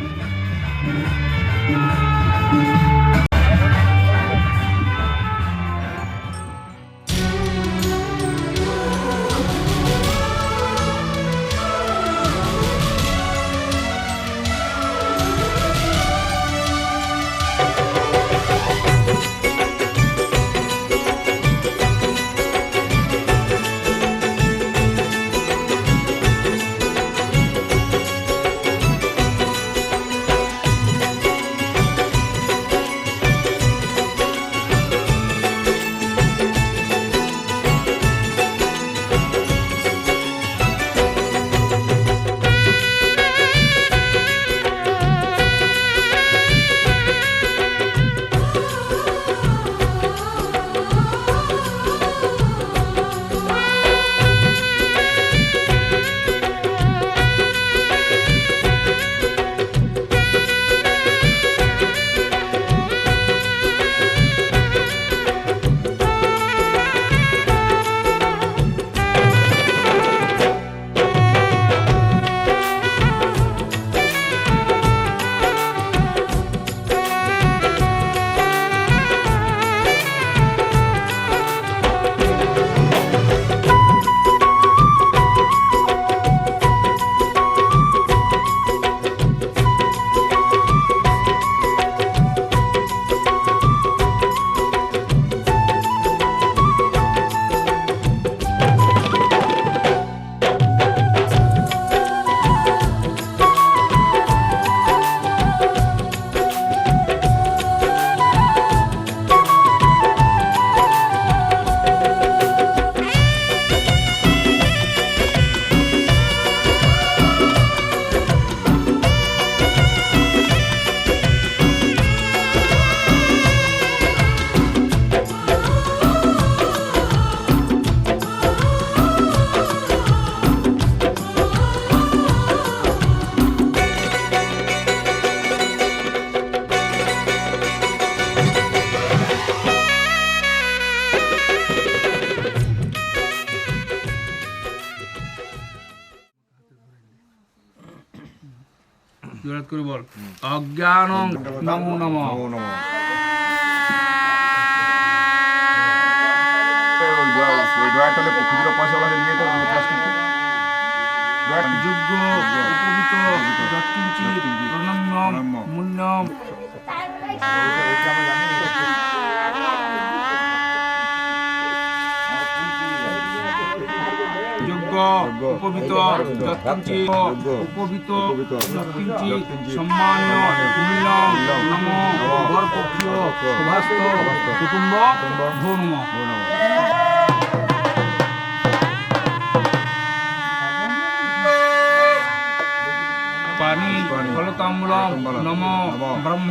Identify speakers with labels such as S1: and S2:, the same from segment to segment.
S1: Música করে বল অজ্ঞান নমো নম। যোগ্য উপবিত যৎকিঞ্চিত প্রণম্যম মূল্যম উপবিত উপবিত সম্মানীয় নম বরপক্ষীয় শুভাস্ত কুটুম্ব। পানি ফলতাম্বূলম নম, ব্রহ্ম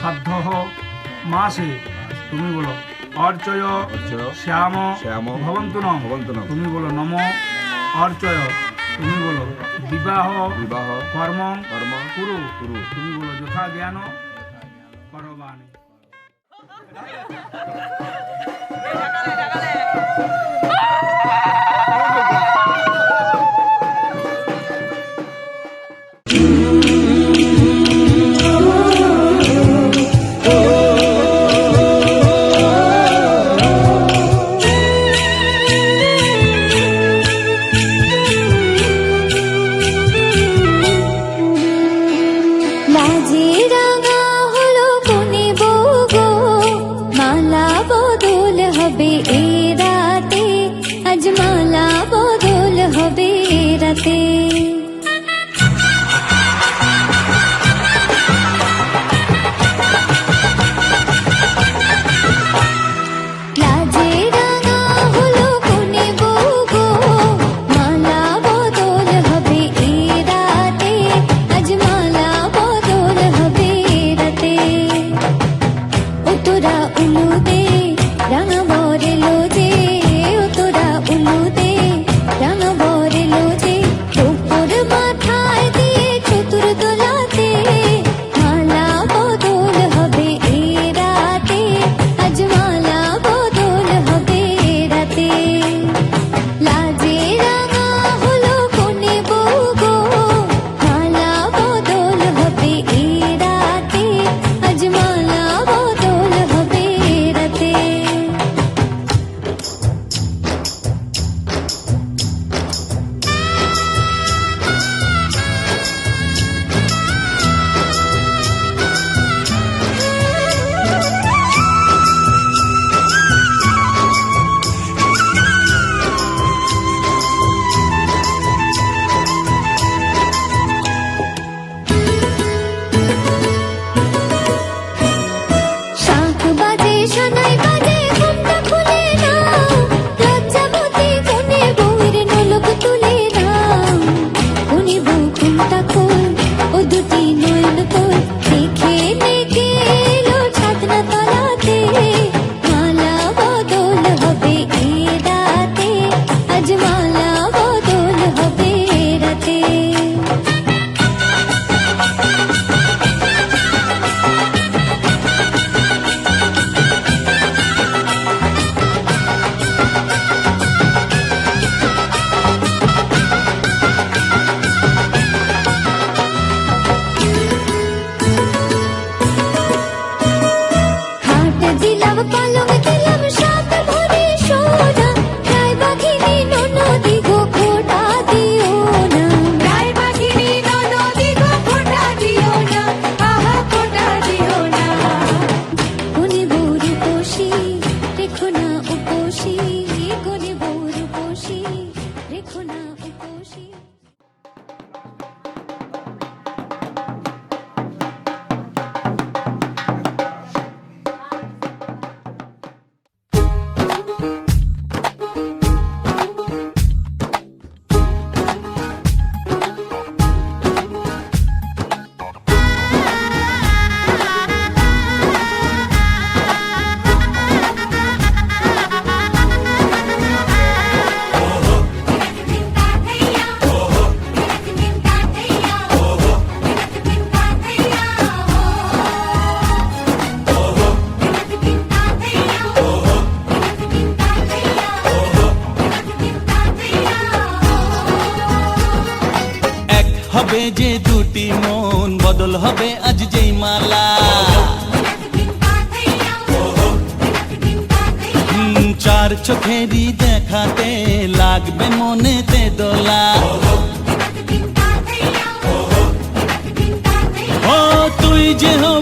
S1: সাধ্য মাসে তুমি বলো অর্চয় শ্যাম
S2: শ্যাম,
S1: ভবন্তু নম। তুমি বলো নম অর্চয় তুমি বলো বিবাহ
S2: বিবাহ
S1: কর্ম
S2: কর্ম
S1: কুরু
S2: কুরু।
S1: তুমি বলো যথা জ্ঞান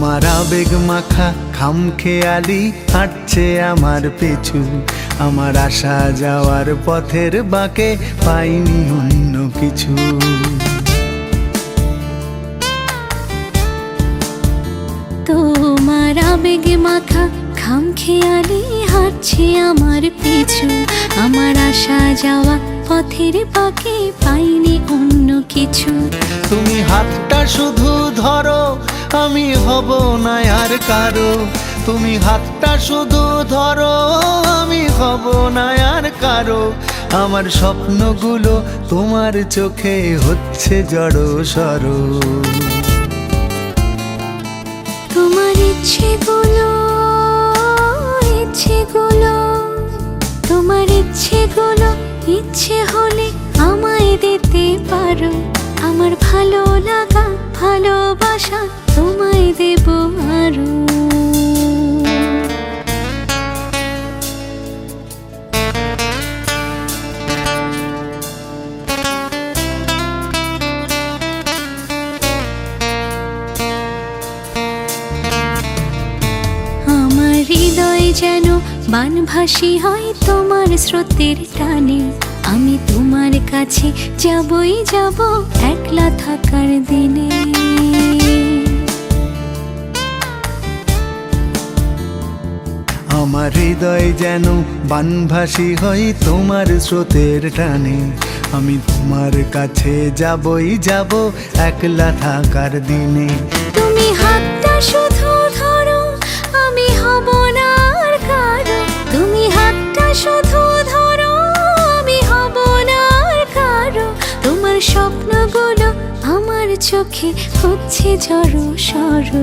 S3: তোমার আবেগ মাখা খাম খেয়ালি হাঁটছে আমার পেছু। আমার আসা যাওয়ার পথের বাঁকে পাইনি অন্য কিছু।
S4: তোমার আবেগে মাখা খাম খেয়ালি হাঁটছে আমার পিছু। আমার আসা যাওয়া পথের পাকে পাইনি অন্য কিছু।
S3: তুমি হাতটা শুধু ধরো আমি হব না আর কারও। তুমি হাতটা শুধু ধরো, আমি হব না আর কারও। আমার স্বপ্নগুলো তোমার চোখে হচ্ছে জড়ো সরো।
S4: তোমার ইচ্ছেগুলো ইচ্ছেগুলো, তোমার ইচ্ছেগুলো, ইচ্ছে হলে আমায় দিতে পারো। আমার ভালো লাগা, ভালোবাসা তোমায় দেব আরও। হৃদয় যেন বানভাসী হয় তোমার স্রোতের টানে। আমি তোমার কাছে যাবই, যাব একলা থাকার দিনে।
S5: আমার হৃদয় যেন বানভাসী হয় তোমার স্রোতের টানে। আমি তোমার কাছে যাবই, যাব একলা থাকার দিনে।
S4: তুমি হাতটা শুধু ধরো, আমি হব না আর কারও। তুমি হাতটা শুধু ধরো, আমি হব না আর কারও। তোমার স্বপ্নগুলো আমার চোখে হচ্ছে জড়ো সরো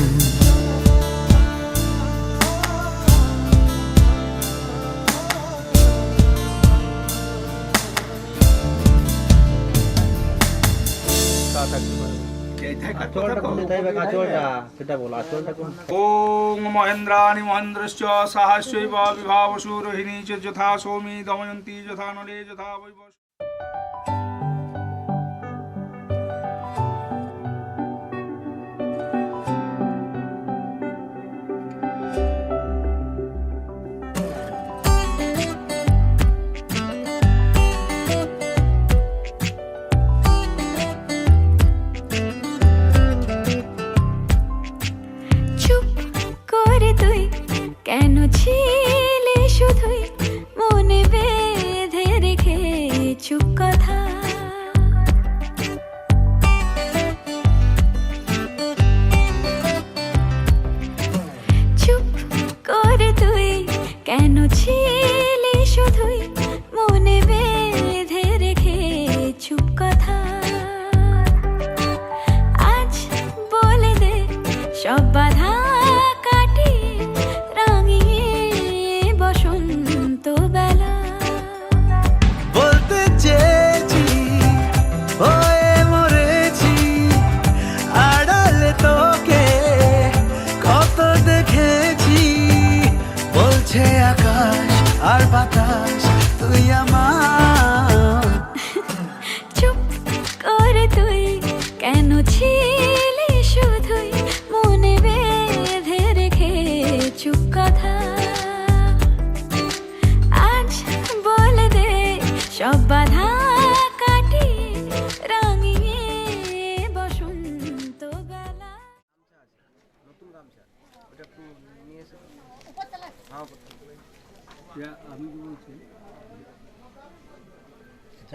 S1: ওং মহেন্দ্রাণি মহেন্দ্রশ্চ সাহস্যৈব বিভাবসু রোহিণী চ যথা সৌমি দময়ন্তী যথা নলে যথা বৈব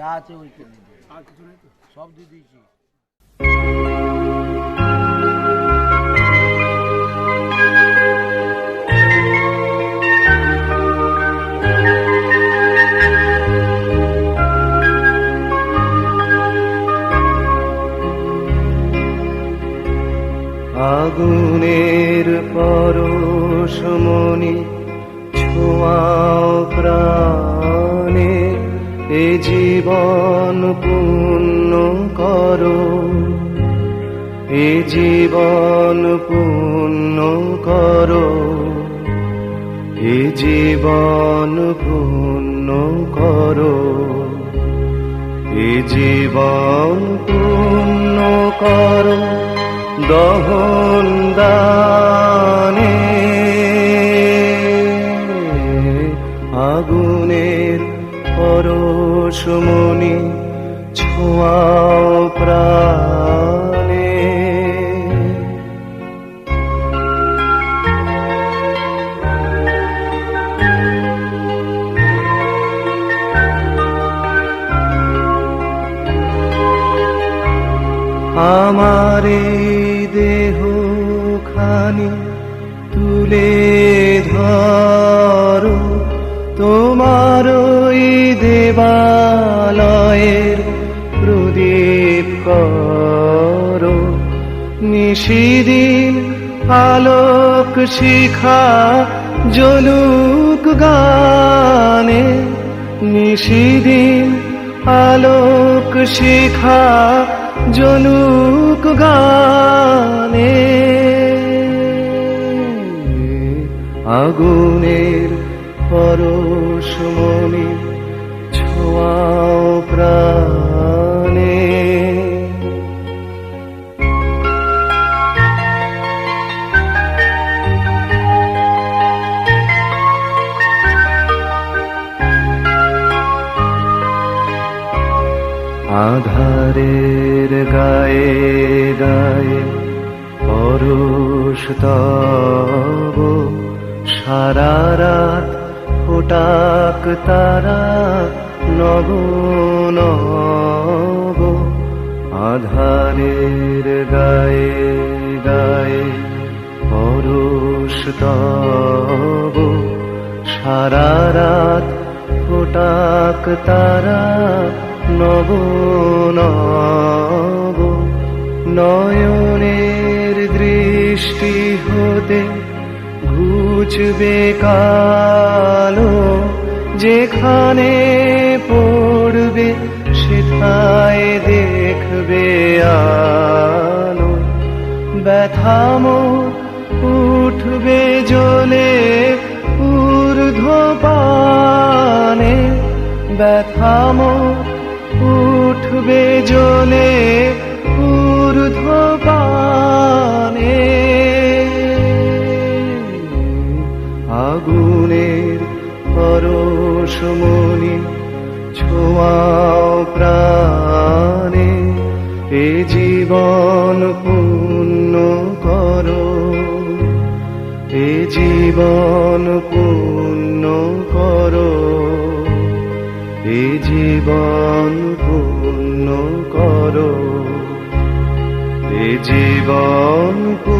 S6: যা আছে ওই কিনে
S1: আর কিছু নেই তো?
S6: সব দিয়ে দিয়েছি।
S5: আগুনের পরশমণি ছোঁয়াও জীবন পূর্ণ করো। এ জীবন পূর্ণ করো। এ জীবন পূর্ণ করো। এ জীবন পূর্ণ করো। দহন দানে আগুনের পরশমণি ছোঁয়াও প্রাণে। আমারে দেহ খানি তুলে ধরো তোমার ওই দেবালয়ের প্রদীপ করো। নিশিদিন আলোক শিখা জলুক গানে। নিশিদিন আলোক শিখা জলুক গানে। আগুনের পরশমণি ছোঁয়াও প্রাণে। আধারের গায়ে গায়ে পরশ তব সারা রাত ফোটাক তারা নব নব আধারের গায়ে গায়ে পরশ তব। সারা রাত ফোটাক তারা নব নব নয়নের দৃষ্টি হতে ঘুচবে কালো যেখানে সেথায় দেখবে আলো। ব্যথামো উঠবে জ্বলে ঊর্ধ্ব পানে ব্যথামো উঠবে জ্বলে ঊর্ধ্ব পানে আগুনের পরশমণি ছোঁয়াও প্রাণে এ জীবন পূর্ণ করো। এ জীবন পূর্ণ করো। এ জীবন পূর্ণ করো। এ জীবন পূর্ণ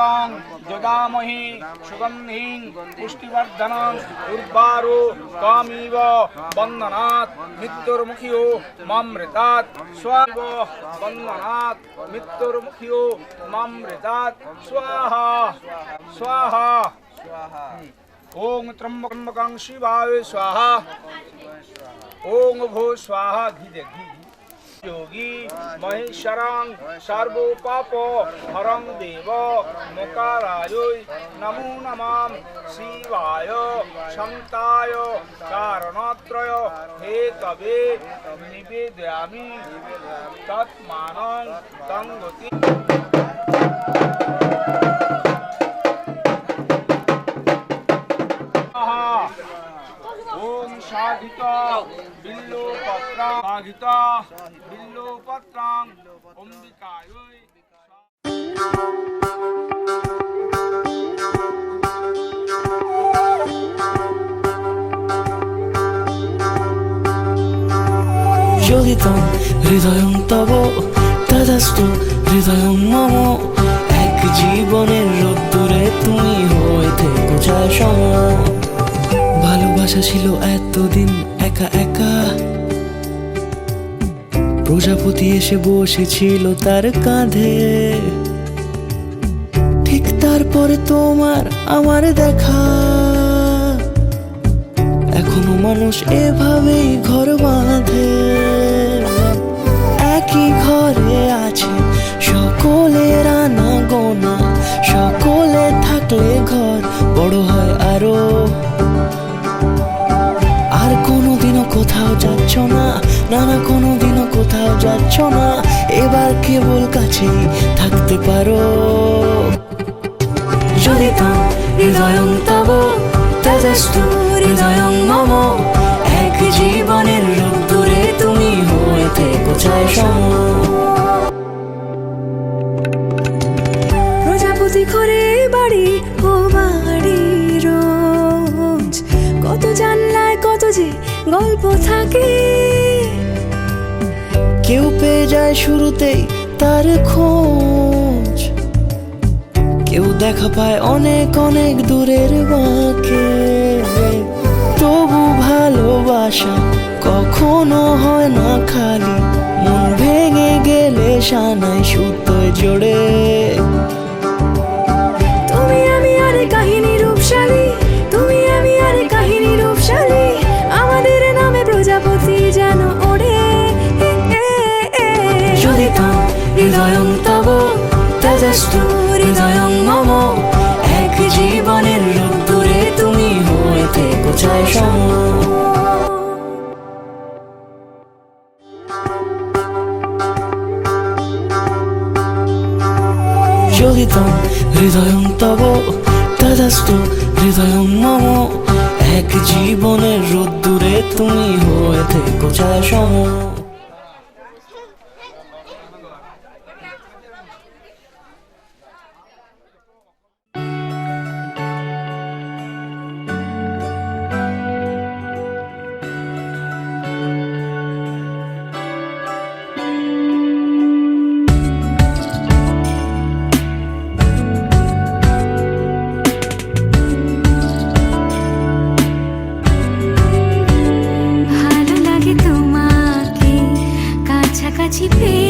S1: पुष्टिकां ददामहि सुगंधी पुष्टिवर्धन उर्वारो त्वामिव बन्धनात् मृत्युर्मुखियो मामृतात् स्वामिव बन्धनात् मृत्युर्मुखियो ममृता स्वाहा स्वाहा ओम त्र्यंबकं शिवाय स्वाहा ओम भो स्वाहा घी दे घी যোগী মহেশ্বরং সর্বোপাপ হরং দেব মোকারায় নমো নমাম শিবায় শঙ্কায় কারণত্রয় হে তবে নিবেদয়ামি তৎমানং তঙ্গতি ওম সাধিত বিল্লো পত্রাং সাধিত
S7: যোগিতম হৃদয়ং তব, তদস্তু হৃদয়ং মম। এক জীবনের রোদ্দুরে তুমি হয়ে থেকো সম। ভালোবাসা ছিল এতদিন একা একা। প্রজাপতি এসে বসেছিল তার কাঁধে। ঠিক তারপরে তোমার আমার দেখা। এখনও মানুষ এভাবেই ঘর বাঁধে। একই ঘরে আছে সকলের আনা গোনা। সকলে থাকলে ঘর বড় হয় আরও। আর কোনোদিনও কোথাও যাচ্ছ না। না না কোনোদিনও কোথাও যাচ্ছ না। এবার কেবল কাছেই থাকতে পারো। যদি তো হৃদয়ং তব, তেজস্তু হৃদয়ং মম। এক জীবনের রোদ্দুরে তুমি হয়ে থেকো সম।
S4: প্রজাপতি ঘরে বাড়ি ও বাড়ি রোজ। কত জানলায় কত যে গল্প থাকে।
S7: কেউ পেয়ে যায় শুরুতেই তার খোঁজ। কেউ দেখা পায় অনেক অনেক দূরের বাঁকে। তবু ভালোবাসা কখনো হয় না খালি। মন ভেঙে গেলে সানায় সুতো জোড়ে। হৃদয়ং তব, তেজস্তু হৃদয়ং মম। এক জীবনের রুদ্দুরে তুমি হইতে কোচায় সম যোগিতম হৃদয়ং তব তদাস্তু হৃদয়ং মম। এক জীবনের রোদ্দুরে তুমি হয়ে থেকো সম
S4: TV.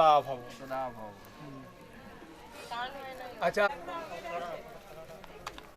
S4: সদা ভব সদা ভব আচ্ছা